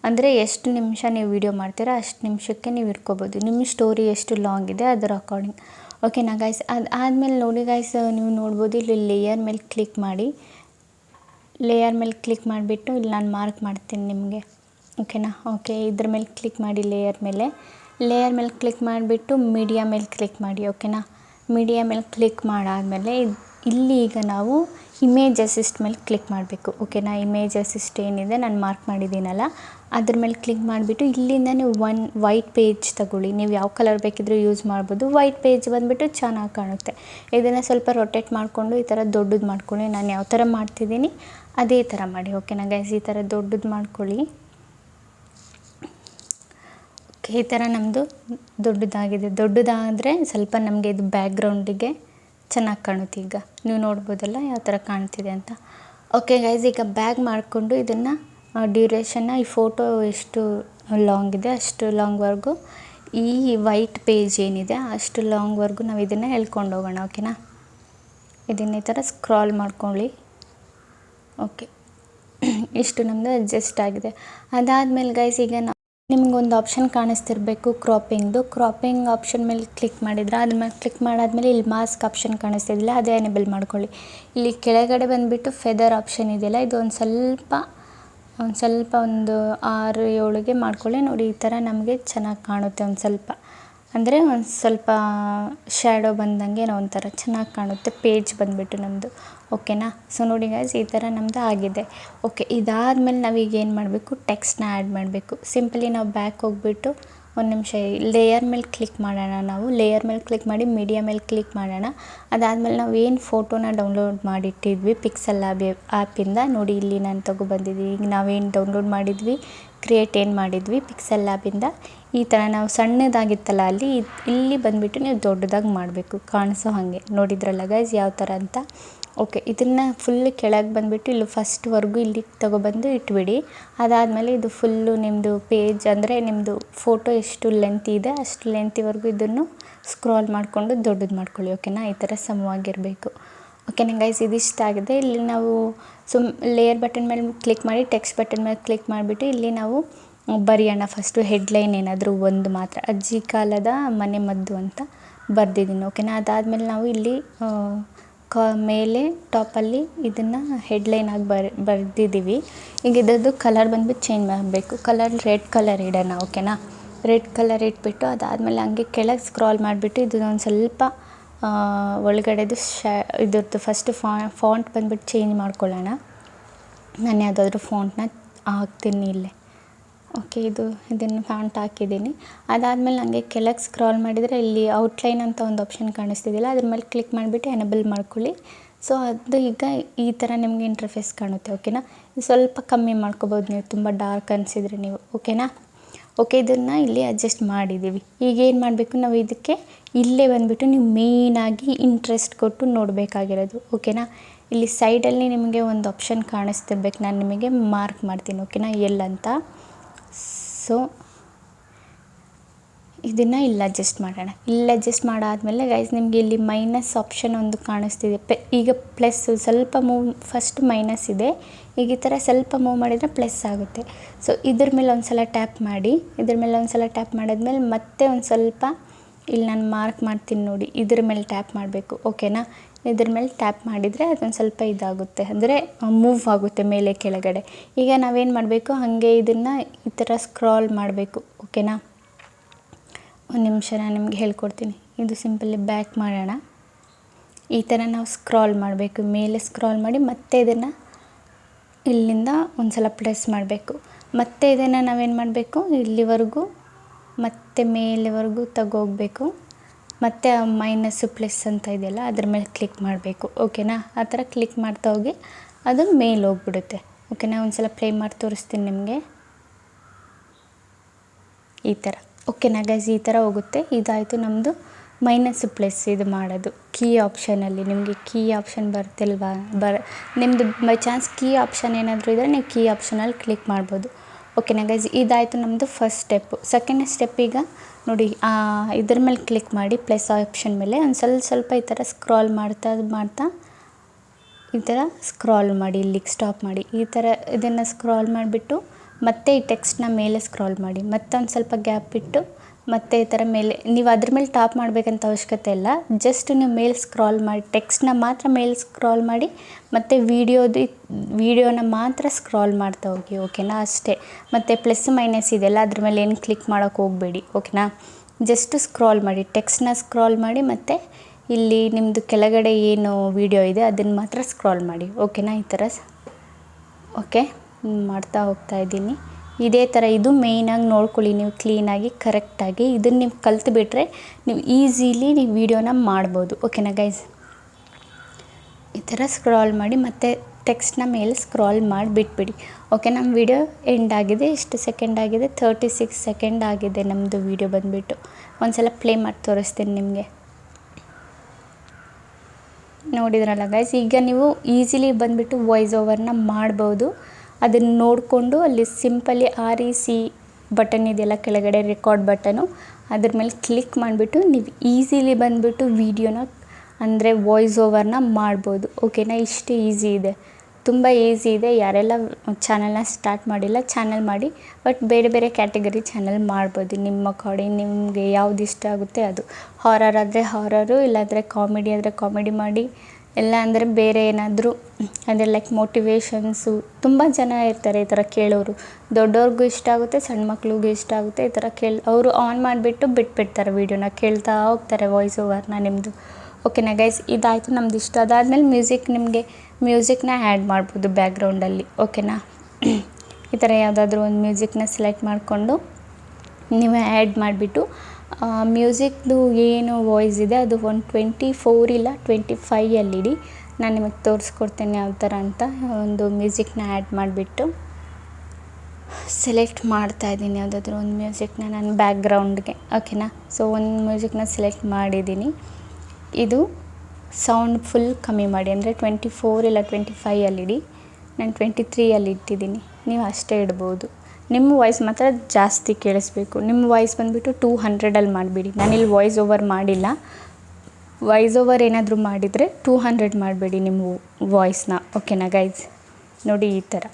ಅಂದರೆ ಎಷ್ಟು ನಿಮಿಷ ನೀವು ವೀಡಿಯೋ ಮಾಡ್ತೀರಾ, ಅಷ್ಟು ನಿಮಿಷಕ್ಕೆ ನೀವು ಇಟ್ಕೋಬೋದು. ನಿಮ್ಮ ಸ್ಟೋರಿ ಎಷ್ಟು ಲಾಂಗ್ ಇದೆ, ಅದರ ಅಕಾರ್ಡಿಂಗ್ ಓಕೆನಾ ಗೈಸ್ ಅದು ಆದಮೇಲೆ ನೋಡಿ ಗೈಸ್ ನೀವು ನೋಡ್ಬೋದು, ಇಲ್ಲಿ ಲೇಯರ್ ಮೇಲೆ ಕ್ಲಿಕ್ ಮಾಡಿ. ಲೇಯರ್ ಮೇಲೆ ಕ್ಲಿಕ್ ಮಾಡಿಬಿಟ್ಟು ಇಲ್ಲಿ ನಾನು ಮಾರ್ಕ್ ಮಾಡ್ತೀನಿ ನಿಮಗೆ. ಓಕೆನಾ ಓಕೆ ಇದ್ರ ಮೇಲೆ ಕ್ಲಿಕ್ ಮಾಡಿ ಲೇಯರ್ ಮೇಲೆ. ಲೇಯರ್ ಮೇಲೆ ಕ್ಲಿಕ್ ಮಾಡಿಬಿಟ್ಟು ಮೀಡಿಯಾ ಮೇಲೆ ಕ್ಲಿಕ್ ಮಾಡಿ ಓಕೆನಾ ಮೀಡಿಯಾ ಮೇಲೆ ಕ್ಲಿಕ್ ಮಾಡಾದಮೇಲೆ ಇಲ್ಲಿ ಈಗ ನಾವು ಇಮೇಜ್ ಅಸಿಸ್ಟ್ ಮೇಲೆ ಕ್ಲಿಕ್ ಮಾಡಬೇಕು. ಓಕೆನಾ ಇಮೇಜ್ ಅಸಿಸ್ಟ್ ಏನಿದೆ ನಾನು ಮಾರ್ಕ್ ಮಾಡಿದ್ದೀನಲ್ಲ, ಅದ್ರ ಮೇಲೆ ಕ್ಲಿಕ್ ಮಾಡಿಬಿಟ್ಟು ಇಲ್ಲಿಂದ ನೀವು ಒನ್ ವೈಟ್ ಪೇಜ್ ತಗೊಳ್ಳಿ. ನೀವು ಯಾವ ಕಲರ್ ಬೇಕಿದ್ರೂ ಯೂಸ್ ಮಾಡ್ಬೋದು. ವೈಟ್ ಪೇಜ್ ಬಂದುಬಿಟ್ಟು ಚೆನ್ನಾಗಿ ಕಾಣುತ್ತೆ. ಇದನ್ನು ಸ್ವಲ್ಪ ರೊಟೇಟ್ ಮಾಡಿಕೊಂಡು ಈ ಥರ ದೊಡ್ಡದು ಮಾಡ್ಕೊಳ್ಳಿ. ನಾನು ಯಾವ ಥರ ಮಾಡ್ತಿದ್ದೀನಿ ಅದೇ ಥರ ಮಾಡಿ. ಓಕೆನಾ ಗೈಸ್ ಈ ಥರ ದೊಡ್ಡದು ಮಾಡ್ಕೊಳ್ಳಿ. ಓಕೆ ಈ ಥರ ನಮ್ಮದು ದೊಡ್ಡದಾಗಿದೆ. ದೊಡ್ಡದಾದರೆ ಸ್ವಲ್ಪ ನಮಗೆ ಇದು ಬ್ಯಾಕ್ಗ್ರೌಂಡಿಗೆ ಚೆನ್ನಾಗಿ ಕಾಣುತ್ತೆ ಈಗ. ನೀವು ನೋಡ್ಬೋದಲ್ಲ ಯಾವ ಥರ ಕಾಣ್ತಿದೆ ಅಂತ. ಓಕೆ ಗೈಸ್ ಈಗ ಬ್ಯಾಗ್ ಮಾಡಿಕೊಂಡು ಇದನ್ನು ಡ್ಯೂರೇಷನ್ನ ಈ ಫೋಟೋ ಎಷ್ಟು ಲಾಂಗ್ ಇದೆ, ಅಷ್ಟು ಲಾಂಗ್ವರೆಗೂ ಈ ವೈಟ್ ಪೇಜ್ ಏನಿದೆ, ಅಷ್ಟು ಲಾಂಗ್ವರೆಗೂ ನಾವು ಇದನ್ನು ಎಳ್ಕೊಂಡು ಹೋಗೋಣ ಓಕೆನಾ ಇದನ್ನ ಈ ಥರ ಸ್ಕ್ರಾಲ್ ಮಾಡ್ಕೊಳ್ಳಿ. ಓಕೆ ಇಷ್ಟು ನಮ್ಮದು ಅಡ್ಜಸ್ಟ್ ಆಗಿದೆ. ಅದಾದಮೇಲೆ ಗೈಸ್ ಈಗ ನಾವು ನಿಮಗೊಂದು ಆಪ್ಷನ್ ಕಾಣಿಸ್ತಿರಬೇಕು ಕ್ರಾಪಿಂಗ್ದು ಕ್ರಾಪಿಂಗ್ ಆಪ್ಷನ್ ಮೇಲೆ ಕ್ಲಿಕ್ ಮಾಡಿದ್ರೆ ಅದ್ರ ಮೇಲೆ ಕ್ಲಿಕ್ ಮಾಡಾದ್ಮೇಲೆ ಇಲ್ಲಿ ಮಾಸ್ಕ್ ಆಪ್ಷನ್ ಕಾಣಿಸ್ತಿದಿಲ್ಲ, ಅದೇ ಎನೇಬಲ್ ಮಾಡ್ಕೊಳ್ಳಿ. ಇಲ್ಲಿ ಕೆಳಗಡೆ ಬಂದುಬಿಟ್ಟು ಫೆದರ್ ಆಪ್ಷನ್ ಇದೆಯಲ್ಲ ಇದು ಒಂದು ಸ್ವಲ್ಪ ಒಂದು ಸ್ವಲ್ಪ ಒಂದು ಆರು ಏಳಿಗೆ ಮಾಡ್ಕೊಳ್ಳಿ. ನೋಡಿ, ಈ ಥರ ನಮಗೆ ಚೆನ್ನಾಗಿ ಕಾಣುತ್ತೆ ಒಂದು ಸ್ವಲ್ಪ. ಅಂದರೆ ಒಂದು ಸ್ವಲ್ಪ ಶ್ಯಾಡೋ ಬಂದಂಗೆ ಏನೋ ಒಂಥರ ಚೆನ್ನಾಗಿ ಕಾಣುತ್ತೆ ಪೇಜ್ ಬಂದುಬಿಟ್ಟು ನಮ್ಮದು ಓಕೆನಾ? ಸೊ ನೋಡಿ ಗೈಸ್ ಈ ಥರ ನಮ್ಮದು ಆಗಿದೆ. ಓಕೆ ಇದಾದಮೇಲೆ ನಾವೀಗ ಏನು ಮಾಡಬೇಕು? ಟೆಕ್ಸ್ಟ್ನ ಆ್ಯಡ್ ಮಾಡಬೇಕು. ಸಿಂಪಲಿ ನಾವು ಬ್ಯಾಕ್ ಹೋಗ್ಬಿಟ್ಟು ಒಂದು ನಿಮಿಷ ಲೇಯರ್ ಮೇಲೆ ಕ್ಲಿಕ್ ಮಾಡೋಣ ನಾವು. ಲೇಯರ್ ಮೇಲೆ ಕ್ಲಿಕ್ ಮಾಡಿ ಮೀಡಿಯಾ ಮೇಲೆ ಕ್ಲಿಕ್ ಮಾಡೋಣ. ಅದಾದಮೇಲೆ ನಾವು ಏನು ಫೋಟೋನ ಡೌನ್ಲೋಡ್ ಮಾಡಿಟ್ಟಿದ್ವಿ? ಪಿಕ್ಸೆಲ್ ಆ್ಯಬ್ ಆ್ಯಪಿಂದ ನೋಡಿ, ಇಲ್ಲಿ ನಾನು ತೊಗೊಬಂದಿದ್ದೀವಿ ಈಗ ನಾವೇನು ಡೌನ್ಲೋಡ್ ಮಾಡಿದ್ವಿ? ಕ್ರಿಯೇಟ್ ಏನು ಮಾಡಿದ್ವಿ? ಪಿಕ್ಸೆಲ್ ಆ್ಯಪಿಂದ ಈ ಥರ ನಾವು ಸಣ್ಣದಾಗಿತ್ತಲ್ಲ ಅಲ್ಲಿ ಇಲ್ಲಿ ಬಂದುಬಿಟ್ಟು ನೀವು ದೊಡ್ಡದಾಗಿ ಮಾಡಬೇಕು. ಕಾಣಿಸೋ ಹಾಗೆ. ನೋಡಿದ್ರಲ್ಲ ಗೈಸ್ ಯಾವ ಥರ ಅಂತ? ಓಕೆ, ಇದನ್ನು ಫುಲ್ ಕೆಳಗೆ ಬಂದುಬಿಟ್ಟು ಇಲ್ಲಿ ಫಸ್ಟ್ವರೆಗೂ ಇಲ್ಲಿಗೆ ತೊಗೊಬಂದು ಇಟ್ಬಿಡಿ. ಅದಾದಮೇಲೆ ಇದು ಫುಲ್ಲು ನಿಮ್ಮದು ಪೇಜ್ ಅಂದರೆ ನಿಮ್ಮದು ಫೋಟೋ ಎಷ್ಟು ಲೆಂತ್ ಇದೆ, ಅಷ್ಟು ಲೆಂತಿವರೆಗೂ ಇದನ್ನು ಸ್ಕ್ರಾಲ್ ಮಾಡಿಕೊಂಡು ದೊಡ್ಡದು ಮಾಡ್ಕೊಳ್ಳಿ ಓಕೆನಾ ಈ ಥರ ಸಮವಾಗಿರಬೇಕು. ಓಕೆನಾ ಗೈಸ್ ಇದಿಷ್ಟ ಆಗಿದೆ. ಇಲ್ಲಿ ನಾವು ಸುಮ್ ಲೇಯರ್ ಬಟನ್ ಮೇಲೆ ಕ್ಲಿಕ್ ಮಾಡಿ ಟೆಕ್ಸ್ಟ್ ಬಟನ್ ಮೇಲೆ ಕ್ಲಿಕ್ ಮಾಡಿಬಿಟ್ಟು ಇಲ್ಲಿ ನಾವು ಬರೆಯೋಣ. ಫಸ್ಟು ಹೆಡ್ಲೈನ್ ಏನಾದರೂ ಒಂದು ಮಾತ್ರ. ಅಜ್ಜಿ ಕಾಲದ ಮನೆ ಮದ್ದು ಅಂತ ಬರೆದಿದ್ದೀನಿ ಓಕೆನಾ ಅದಾದಮೇಲೆ ನಾವು ಇಲ್ಲಿ ಕ ಮೇಲೆ ಟಾಪಲ್ಲಿ ಇದನ್ನು ಹೆಡ್ಲೈನಾಗಿ ಬರ್, ಬರೆದಿದ್ದೀವಿ. ಈಗ ಇದ್ರದ್ದು ಕಲರ್ ಬಂದ್ಬಿಟ್ಟು ಚೇಂಜ್ ಮಾಡಬೇಕು ಕಲರ್ ರೆಡ್ ಕಲರ್ ಇಡೋಣ ಓಕೆನಾ ರೆಡ್ ಕಲರ್ ಇಟ್ಬಿಟ್ಟು ಅದಾದಮೇಲೆ ಹಂಗೆ ಕೆಳಗೆ ಸ್ಕ್ರಾಲ್ ಮಾಡಿಬಿಟ್ಟು ಇದು ಒಂದು ಸ್ವಲ್ಪ ಒಳಗಡೆದು ಶ, ಇದ್ರದ್ದು ಫಸ್ಟ್ ಫಾಂಟ್ ಬಂದ್ಬಿಟ್ಟು ಚೇಂಜ್ ಮಾಡ್ಕೊಳ್ಳೋಣ. ನಾನು ಯಾವುದಾದ್ರೂ ಫಾಂಟ್ನ ಹಾಕ್ತೀನಿ ಇಲ್ಲೇ. ಓಕೆ, ಇದು ಇದನ್ನು ಫಾಂಟ್ ಹಾಕಿದ್ದೀನಿ. ಅದಾದಮೇಲೆ ನನಗೆ ಕೆಳಗೆ ಸ್ಕ್ರಾಲ್ ಮಾಡಿದರೆ ಇಲ್ಲಿ ಔಟ್ಲೈನ್ ಅಂತ ಒಂದು ಆಪ್ಷನ್ ಕಾಣಿಸ್ತಿದೆಯಲ್ಲ ಅದ್ರ ಮೇಲೆ ಕ್ಲಿಕ್ ಮಾಡಿಬಿಟ್ಟು ಎನೇಬಲ್ ಮಾಡ್ಕೊಳ್ಳಿ. ಸೊ ಅದು ಈಗ ಈ ಥರ ನಿಮಗೆ ಇಂಟರ್ಫೇಸ್ ಕಾಣುತ್ತೆ ಓಕೆನಾ ಸ್ವಲ್ಪ ಕಮ್ಮಿ ಮಾಡ್ಕೋಬೋದು ನೀವು, ತುಂಬ ಡಾರ್ಕ್ ಅನಿಸಿದ್ರೆ ನೀವು ಓಕೆನಾ ಓಕೆ ಇದನ್ನು ಇಲ್ಲಿ ಅಡ್ಜಸ್ಟ್ ಮಾಡಿದ್ದೀವಿ ಈಗ ಏನು ಮಾಡಬೇಕು ನಾವು ಇದಕ್ಕೆ? ಇಲ್ಲೇ ಬಂದುಬಿಟ್ಟು ನೀವು ಮೇಯ್ನಾಗಿ ಇಂಟ್ರೆಸ್ಟ್ ಕೊಟ್ಟು ನೋಡಬೇಕಾಗಿರೋದು ಓಕೆನಾ ಇಲ್ಲಿ ಸೈಡಲ್ಲಿ ನಿಮಗೆ ಒಂದು ಆಪ್ಷನ್ ಕಾಣಿಸ್ತಿರ್ಬೇಕು, ನಾನು ನಿಮಗೆ ಮಾರ್ಕ್ ಮಾಡ್ತೀನಿ ಓಕೆನಾ ಎಲ್ಲಂತ ಸೊ ಇದನ್ನು ಇಲ್ಲಿ ಅಡ್ಜಸ್ಟ್ ಮಾಡೋಣ. ಇಲ್ಲಿ ಅಡ್ಜಸ್ಟ್ ಮಾಡಾದಮೇಲೆ ಗೈಸ್ ನಿಮಗೆ ಇಲ್ಲಿ ಮೈನಸ್ ಆಪ್ಷನ್ ಒಂದು ಕಾಣಿಸ್ತಿದೆ. ಪೆ ಈಗ ಪ್ಲಸ್ ಸ್ವಲ್ಪ ಮೂವ್ ಫಸ್ಟ್ ಮೈನಸ್ ಇದೆ. ಈಗ ಈ ಥರ ಸ್ವಲ್ಪ ಮೂವ್ ಮಾಡಿದರೆ ಪ್ಲಸ್ ಆಗುತ್ತೆ. ಸೊ ಇದ್ರ ಮೇಲೆ ಒಂದು ಸಲ ಟ್ಯಾಪ್ ಮಾಡಿ, ಇದ್ರ ಮೇಲೆ ಒಂದು ಸಲ ಟ್ಯಾಪ್ ಮಾಡಿದ್ಮೇಲೆ ಮತ್ತೆ ಒಂದು ಸ್ವಲ್ಪ, ಇಲ್ಲಿ ನಾನು ಮಾರ್ಕ್ ಮಾಡ್ತೀನಿ ನೋಡಿ, ಇದ್ರ ಮೇಲೆ ಟ್ಯಾಪ್ ಮಾಡಬೇಕು. ಓಕೆನಾ ಇದ್ರ ಮೇಲೆ ಟ್ಯಾಪ್ ಮಾಡಿದರೆ ಅದೊಂದು ಸ್ವಲ್ಪ ಇದಾಗುತ್ತೆ. ಅಂದರೆ ಮೂವ್ ಆಗುತ್ತೆ ಮೇಲೆ ಕೆಳಗಡೆ. ಈಗ ನಾವೇನು ಮಾಡಬೇಕು? ಹಾಗೆ ಇದನ್ನು ಈ ಥರ ಸ್ಕ್ರಾಲ್ ಮಾಡಬೇಕು ಓಕೆನಾ ಒಂದು ನಿಮಿಷ ನಾನು ನಿಮಗೆ ಹೇಳ್ಕೊಡ್ತೀನಿ. ಇದು ಸಿಂಪಲ್ಲಿ ಬ್ಯಾಕ್ ಮಾಡೋಣ. ಈ ಥರ ನಾವು ಸ್ಕ್ರಾಲ್ ಮಾಡಬೇಕು. ಮೇಲೆ ಸ್ಕ್ರಾಲ್ ಮಾಡಿ ಮತ್ತೆ ಇದನ್ನು ಇಲ್ಲಿಂದ ಒಂದು ಸಲ ಪ್ರೆಸ್ ಮಾಡಬೇಕು. ಮತ್ತೆ ಇದನ್ನು ನಾವೇನು ಮಾಡಬೇಕು? ಇಲ್ಲಿವರೆಗೂ ಮತ್ತೆ ಮೇಲೆವರೆಗೂ ತಗೋಗ್ಬೇಕು. ಮತ್ತು ಮೈನಸ್ಸು ಪ್ಲಸ್ ಅಂತ ಇದೆಯಲ್ಲ, ಅದ್ರ ಮೇಲೆ ಕ್ಲಿಕ್ ಮಾಡಬೇಕು. ಓಕೆನಾ ಆ ಥರ ಕ್ಲಿಕ್ ಮಾಡ್ತಾ ಹೋಗಿ, ಅದು ಮೇಲೆ ಹೋಗ್ಬಿಡುತ್ತೆ. ಓಕೆನಾ ಒಂದು ಸಲ ಪ್ಲೇ ಮಾಡಿ ತೋರಿಸ್ತೀನಿ ನಿಮಗೆ. ಈ ಥರ. ಓಕೆನಾ ಗೈಸ್ ಈ ಥರ ಹೋಗುತ್ತೆ. ಇದಾಯಿತು ನಮ್ಮದು ಮೈನಸ್ ಪ್ಲಸ್ ಇದು ಮಾಡೋದು. ಕೀ ಆಪ್ಷನಲ್ಲಿ ನಿಮಗೆ ಕೀ ಆಪ್ಷನ್ ಬರ್ತಿಲ್ವಾ ಬರ ನಿಮ್ಮದು ಬೈ ಚಾನ್ಸ್ ಕೀ ಆಪ್ಷನ್ ಏನಾದರೂ ಇದ್ದರೆ ನೀವು ಕೀ ಆಪ್ಷನಲ್ಲಿ ಕ್ಲಿಕ್ ಮಾಡ್ಬೋದು. ಓಕೆನಾ ಗೈಸ್ ಇದಾಯಿತು ನಮ್ಮದು ಫಸ್ಟ್ ಸ್ಟೆಪ್ಪು ಸೆಕೆಂಡ್ ಸ್ಟೆಪ್ ಈಗ ನೋಡಿ ಇದ್ರ ಮೇಲೆ ಕ್ಲಿಕ್ ಮಾಡಿ ಪ್ಲಸ್ ಆಪ್ಷನ್ ಮೇಲೆ ಒಂದು ಸ್ವಲ್ಪ ಸ್ವಲ್ಪ ಈ ಥರ ಸ್ಕ್ರಾಲ್ ಮಾಡ್ತಾ ಮಾಡ್ತಾ ಈ ಥರ ಸ್ಕ್ರಾಲ್ ಮಾಡಿ, ಇಲ್ಲಿಗೆ ಸ್ಟಾಪ್ ಮಾಡಿ. ಈ ಥರ ಇದನ್ನು ಸ್ಕ್ರಾಲ್ ಮಾಡಿಬಿಟ್ಟು ಮತ್ತೆ ಈ ಟೆಕ್ಸ್ಟ್ನ ಮೇಲೆ ಸ್ಕ್ರಾಲ್ ಮಾಡಿ. ಮತ್ತೊಂದು ಸ್ವಲ್ಪ ಗ್ಯಾಪ್ ಬಿಟ್ಟು ಮತ್ತೆ ಈ ಥರ ಮೇಲೆ, ನೀವು ಅದ್ರ ಮೇಲೆ ಟಾಪ್ ಮಾಡಬೇಕಂತ ಅವಶ್ಯಕತೆ ಇಲ್ಲ. ಜಸ್ಟ್ ನೀವು ಮೇಲೆ ಸ್ಕ್ರಾಲ್ ಮಾಡಿ ಟೆಕ್ಸ್ಟ್ನ ಮಾತ್ರ ಮೇಲೆ ಸ್ಕ್ರಾಲ್ ಮಾಡಿ, ಮತ್ತು ವೀಡಿಯೋದು ವೀಡಿಯೋನ ಮಾತ್ರ ಸ್ಕ್ರಾಲ್ ಮಾಡ್ತಾ ಹೋಗಿ ಓಕೆನಾ ಅಷ್ಟೇ. ಮತ್ತು ಪ್ಲಸ್ ಮೈನಸ್ ಇದೆಲ್ಲ ಅದ್ರ ಮೇಲೆ ಏನು ಕ್ಲಿಕ್ ಮಾಡೋಕ್ಕೆ ಹೋಗಬೇಡಿ ಓಕೆನಾ ಜಸ್ಟ್ ಸ್ಕ್ರಾಲ್ ಮಾಡಿ ಟೆಕ್ಸ್ಟ್ನ ಸ್ಕ್ರಾಲ್ ಮಾಡಿ, ಮತ್ತು ಇಲ್ಲಿ ನಿಮ್ಮದು ಕೆಳಗಡೆ ಏನು ವೀಡಿಯೋ ಇದೆ ಅದನ್ನು ಮಾತ್ರ ಸ್ಕ್ರಾಲ್ ಮಾಡಿ ಓಕೆನಾ ಈ ಥರ ಓಕೆ ಮಾಡ್ತಾ ಹೋಗ್ತಾ ಇದ್ದೀನಿ. ಇದೇ ಥರ ಇದು ಮೇಯ್ನಾಗಿ ನೋಡ್ಕೊಳ್ಳಿ. ನೀವು ಕ್ಲೀನಾಗಿ ಕರೆಕ್ಟಾಗಿ ಇದನ್ನು ನೀವು ಕಲ್ತುಬಿಟ್ರೆ ನೀವು ಈಸಿಲಿ ನೀವು ವೀಡಿಯೋನ ಮಾಡ್ಬೋದು. ಓಕೆನಾ ಗೈಸ್ ಈ ಥರ ಸ್ಕ್ರಾಲ್ ಮಾಡಿ ಮತ್ತು ಟೆಕ್ಸ್ಟ್ನ ಮೇಲೆ ಸ್ಕ್ರಾಲ್ ಮಾಡಿ ಬಿಟ್ಬಿಡಿ ಓಕೆ ನಮ್ಮ ವಿಡಿಯೋ ಎಂಡ್ ಆಗಿದೆ. ಇಷ್ಟು ಸೆಕೆಂಡ್ ಆಗಿದೆ. ತರ್ಟಿ ಸಿಕ್ಸ್ ಸೆಕೆಂಡ್ ಆಗಿದೆ ನಮ್ಮದು ವಿಡಿಯೋ ಬಂದುಬಿಟ್ಟು. ಒಂದು ಸಲ ಪ್ಲೇ ಮಾಡಿ ತೋರಿಸ್ತೀನಿ ನಿಮಗೆ. ನೋಡಿದ್ರಲ್ಲ ಗೈಸ್ ಈಗ ನೀವು ಈಸಿಲಿ ಬಂದುಬಿಟ್ಟು ವಾಯ್ಸ್ ಓವರ್ನ ಮಾಡ್ಬೋದು. ಅದನ್ನು ನೋಡಿಕೊಂಡು ಅಲ್ಲಿ simply R E C button ಇದೆಯಲ್ಲ, ಕೆಳಗಡೆ ರೆಕಾರ್ಡ್ ಬಟನು, ಅದ್ರ ಮೇಲೆ ಕ್ಲಿಕ್ ಮಾಡಿಬಿಟ್ಟು ನೀವು ಈಸಿಲಿ ಬಂದುಬಿಟ್ಟು ವೀಡಿಯೋನ, ಅಂದರೆ ವಾಯ್ಸ್ ಓವರ್ನ ಮಾಡ್ಬೋದು. ಓಕೆನಾ? ಇಷ್ಟು ಈಸಿ ಇದೆ. ತುಂಬ ಈಸಿ ಇದೆ. ಯಾರೆಲ್ಲ ಚಾನಲ್ನ ಸ್ಟಾರ್ಟ್ ಮಾಡಿಲ್ಲ, ಚಾನಲ್ ಮಾಡಿ, ಬಟ್ ಬೇರೆ ಬೇರೆ ಕ್ಯಾಟಗರಿ ಚಾನಲ್ ಮಾಡ್ಬೋದು. ನಿಮ್ಮ ಅಕಾರ್ಡಿಂಗ್ ನಿಮಗೆ ಯಾವ್ದು ಇಷ್ಟ ಆಗುತ್ತೆ ಅದು. ಹಾರರ್ ಆದರೆ ಹಾರರು, ಇಲ್ಲಾಂದರೆ ಕಾಮಿಡಿ ಆದರೆ ಕಾಮಿಡಿ ಮಾಡಿ ಇಲ್ಲ ಅಂದರೆ ಬೇರೆ ಏನಾದರೂ ಅಂದರೆ ಲೈಕ್ ಮೋಟಿವೇಶನ್ಸು ತುಂಬ ಜನ ಇರ್ತಾರೆ ಈ ಥರ ಕೇಳೋರು. ದೊಡ್ಡವ್ರಿಗೂ ಇಷ್ಟ ಆಗುತ್ತೆ, ಸಣ್ಣ ಮಕ್ಳಿಗೂ ಇಷ್ಟ ಆಗುತ್ತೆ, ಈ ಥರ ಕೇಳಿ, ಅವರು ಆನ್ ಮಾಡಿಬಿಟ್ಟು ಬಿಟ್ಬಿಡ್ತಾರೆ ವೀಡಿಯೋನ ಕೇಳ್ತಾ ಹೋಗ್ತಾರೆ ವಾಯ್ಸ್ ಓವರ್ನ ನಿಮ್ಮದು ಓಕೆನಾ ಗೈಸ್ ಇದಾಯಿತು ನಮ್ದು ಇಷ್ಟ. ಅದಾದಮೇಲೆ ಮ್ಯೂಸಿಕ್ ನಿಮಗೆ ಮ್ಯೂಸಿಕ್ನ ಆ್ಯಡ್ ಮಾಡ್ಬೋದು ಬ್ಯಾಕ್ಗ್ರೌಂಡಲ್ಲಿ ಓಕೆನಾ ಈ ಥರ ಯಾವುದಾದ್ರೂ ಒಂದು ಮ್ಯೂಸಿಕ್ನ ಸೆಲೆಕ್ಟ್ ಮಾಡಿಕೊಂಡು, ನೀವೇ ಆ್ಯಡ್ ಮಾಡಿಬಿಟ್ಟು ಮ್ಯೂಸಿಕ್ದು ಏನು ವಾಯ್ಸ್ ಇದೆ, ಅದು ಒನ್ ಟ್ವೆಂಟಿ ಫೋರ್ ಇಲ್ಲ, ಟ್ವೆಂಟಿ ಫೈಯಲ್ಲಿಡಿ ನಾನು ನಿಮಗೆ ತೋರಿಸ್ಕೊಡ್ತೇನೆ ಯಾವ ಥರ ಅಂತ ಒಂದು ಮ್ಯೂಸಿಕ್ನ ಆ್ಯಡ್ ಮಾಡಿಬಿಟ್ಟು ಸೆಲೆಕ್ಟ್ ಮಾಡ್ತಾ ಇದ್ದೀನಿ. ಯಾವುದಾದ್ರೂ ಒಂದು ಮ್ಯೂಸಿಕ್ನ ನಾನು ಬ್ಯಾಕ್ಗ್ರೌಂಡ್ಗೆ, ಓಕೆನಾ? ಸೊ, ಒಂದು ಮ್ಯೂಸಿಕ್ನ ಸೆಲೆಕ್ಟ್ ಮಾಡಿದ್ದೀನಿ. ಇದು ಸೌಂಡ್ ಫುಲ್ ಕಮ್ಮಿ ಮಾಡಿ, ಅಂದರೆ ಟ್ವೆಂಟಿ ಫೋರ್ ಇಲ್ಲ, ಟ್ವೆಂಟಿ ಫೈಯಲ್ಲಿಡಿ ನಾನು ಟ್ವೆಂಟಿ ತ್ರೀಯಲ್ಲಿ ಇಟ್ಟಿದ್ದೀನಿ. ನೀವು ಅಷ್ಟೇ ಇಡ್ಬೋದು. ನಿಮ್ಮ ವಾಯ್ಸ್ ಮಾತ್ರ ಜಾಸ್ತಿ ಕೇಳಿಸ್ಬೇಕು. ನಿಮ್ಮ ವಾಯ್ಸ್ ಬಂದುಬಿಟ್ಟು ಟೂ ಹಂಡ್ರೆಡಲ್ಲಿ ಮಾಡಿಬಿಡಿ. ನಾನಿಲ್ಲಿ ವಾಯ್ಸ್ ಓವರ್ ಮಾಡಿಲ್ಲ. ವಾಯ್ಸ್ ಓವರ್ ಏನಾದರೂ ಮಾಡಿದರೆ ಟೂ ಹಂಡ್ರೆಡ್ ಮಾಡಬೇಡಿ ನಿಮ್ಮ ವಾಯ್ಸ್ನ ಓಕೆನಾ ಗೈಸ್ ನೋಡಿ ಈ ಥರ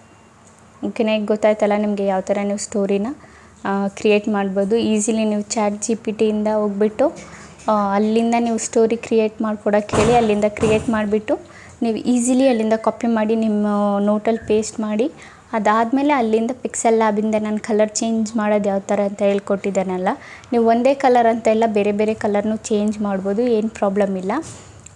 ಓಕೆನಾ ಈಗ ಗೊತ್ತಾಯ್ತಲ್ಲ ನಿಮಗೆ ಯಾವ ಥರ ನೀವು ಸ್ಟೋರಿನ ಕ್ರಿಯೇಟ್ ಮಾಡ್ಬೋದು. ಈಸಿಲಿ ನೀವು ಚಾಟ್ ಜಿ ಪಿ ಟಿಯಿಂದ ಹೋಗ್ಬಿಟ್ಟು ಅಲ್ಲಿಂದ ನೀವು ಸ್ಟೋರಿ ಕ್ರಿಯೇಟ್ ಮಾಡ್ಕೊಡೋಕ್ಕೆ ಹೇಳಿ, ಅಲ್ಲಿಂದ ಕ್ರಿಯೇಟ್ ಮಾಡಿಬಿಟ್ಟು, ನೀವು ಈಸಿಲಿ ಅಲ್ಲಿಂದ ಕಾಪಿ ಮಾಡಿ, ನಿಮ್ಮ ನೋಟಲ್ಲಿ ಪೇಸ್ಟ್ ಮಾಡಿ ಅದಾದಮೇಲೆ ಅಲ್ಲಿಂದ ಪಿಕ್ಸೆಲ್ ಲ್ಯಾಬಿಂದ ನಾನು ಕಲರ್ ಚೇಂಜ್ ಮಾಡೋದು ಯಾವ ಥರ ಅಂತ ಹೇಳ್ಕೊಟ್ಟಿದ್ದೇನಲ್ಲ. ನೀವು ಒಂದೇ ಕಲರ್ ಅಂತ ಎಲ್ಲ ಬೇರೆ ಬೇರೆ ಕಲರ್ನೂ ಚೇಂಜ್ ಮಾಡ್ಬೋದು, ಏನು ಪ್ರಾಬ್ಲಮ್ ಇಲ್ಲ.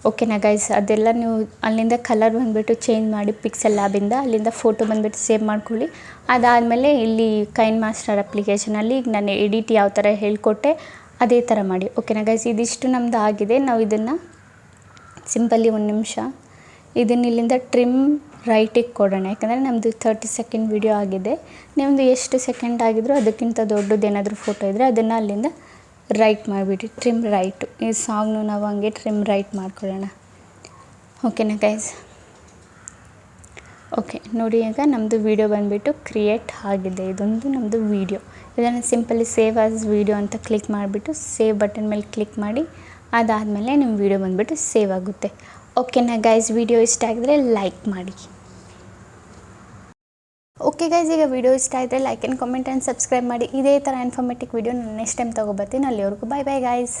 ಓಕೆನಾ ಗೈಸ್ ಅದೆಲ್ಲ ನೀವು ಅಲ್ಲಿಂದ ಕಲರ್ ಬಂದುಬಿಟ್ಟು ಚೇಂಜ್ ಮಾಡಿ ಪಿಕ್ಸೆಲ್ ಲ್ಯಾಬಿಂದ ಅಲ್ಲಿಂದ ಫೋಟೋ ಬಂದುಬಿಟ್ಟು ಸೇವ್ ಮಾಡ್ಕೊಳ್ಳಿ. ಅದಾದಮೇಲೆ ಇಲ್ಲಿ ಕೈನ್ ಮಾಸ್ಟರ್ ಅಪ್ಲಿಕೇಶನಲ್ಲಿ ಈಗ ನಾನು ಎಡಿಟ್ ಯಾವ ಥರ ಹೇಳ್ಕೊಟ್ಟೆ, ಅದೇ ಥರ ಮಾಡಿ. ಓಕೆನಾ ಗೈಸ್ ಇದಿಷ್ಟು ನಮ್ಮದು ಆಗಿದೆ. ನಾವು ಇದನ್ನು ಸಿಂಪಲ್ಲಿ ಒಂದು ನಿಮಿಷ. ಇದನ್ನ ಇಲ್ಲಿಂದ ಟ್ರಿಮ್ ರೈಟಿಗೆ ಕೊಡೋಣ. ಯಾಕಂದರೆ ನಮ್ಮದು ತರ್ಟಿ ಸೆಕೆಂಡ್ ವಿಡಿಯೋ ಆಗಿದೆ. ನಿಮ್ಮದು ಎಷ್ಟು ಸೆಕೆಂಡ್ ಆಗಿದ್ರೂ ಅದಕ್ಕಿಂತ ದೊಡ್ಡದು ಏನಾದರೂ ಫೋಟೋ ಇದ್ದರೆ ಅದನ್ನು ಅಲ್ಲಿಂದ ರೈಟ್ ಮಾಡಿಬಿಡಿ. ಟ್ರಿಮ್ ರೈಟು ಈ ಸಾಂಗ್ನು ನಾವು ಹಂಗೆ ಟ್ರಿಮ್ ರೈಟ್ ಮಾಡ್ಕೊಳ್ಳೋಣ. ಓಕೆನಾ ಗೈಸ್ ಓಕೆ ನೋಡಿ ಈಗ ನಮ್ಮದು ವೀಡಿಯೋ ಬಂದುಬಿಟ್ಟು ಕ್ರಿಯೇಟ್ ಆಗಿದೆ. ಇದೊಂದು ನಮ್ಮದು ವೀಡಿಯೋ ಇದನ್ನು ಸಿಂಪಲಿ ಸೇವ್ ಆಸ್ ವೀಡಿಯೋ ಅಂತ ಕ್ಲಿಕ್ ಮಾಡಿಬಿಟ್ಟು ಸೇವ್ ಬಟನ್ ಮೇಲೆ ಕ್ಲಿಕ್ ಮಾಡಿ, ಅದಾದಮೇಲೆ ನಿಮ್ಮ ವೀಡಿಯೋ ಬಂದುಬಿಟ್ಟು ಸೇವ್ ಆಗುತ್ತೆ. ಓಕೆನಾ ಗೈಸ್ ವಿಡಿಯೋ ಇಷ್ಟ ಆಗಿದ್ರೆ ಲೈಕ್ ಮಾಡಿ. ಓಕೆ ಗೈಸ್ ಈಗ ವಿಡಿಯೋ ಇಷ್ಟ ಆಗಿದ್ರೆ like and comment and subscribe ಮಾಡಿ. ಇದೇ ಥರ ಇನ್ಫಾರ್ಮೇಟಿವ್ ವಿಡಿಯೋ ನಾನು ನೆಕ್ಸ್ಟ್ ಟೈಮ್ ತೊಗೊಬರ್ತೀನಿ ಅಲ್ಲಿವರೆಗೂ ಬಾಯ್ ಬಾಯ್ ಗೈಸ್